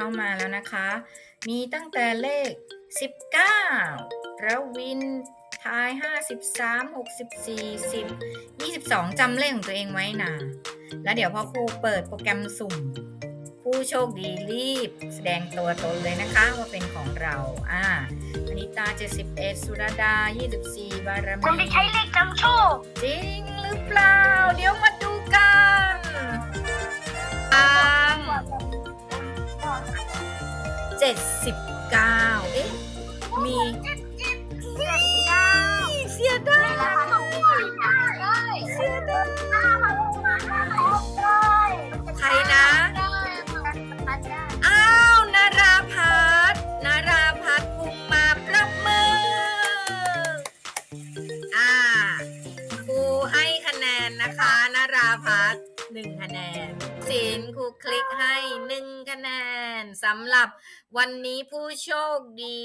เข้ามาแล้วนะคะ มีตั้งแต่เลข 19 ระวินทาย 53 64 10 22จำเลขของตัวเองไว้นะแล้วเดี๋ยวพอครูเปิดโปรแกรมสุ่ม ผู้โชคดีรีบ แสดงตัวตนเลยนะคะว่าเป็นของเรา อ่าอนิตา 71 สุรดา 24 บารผมมีจะใช้เลขนำโชค จริ 79 เอ๊ะ มีเจ็ดเก้าเสียดายแล้วมันได้เสียดายได้ใครนะได้ได้อ้าว นาราพัฒน์นาราพัฒน์ภูมิมาปรบมือ อ่าครูให้คะแนนนะคะ นาราพัฒน์หนึ่งคะแนนศิลป์ครูคลิกให้หนึ่งคะแนน สำหรับวันนี้ผู้โชคดี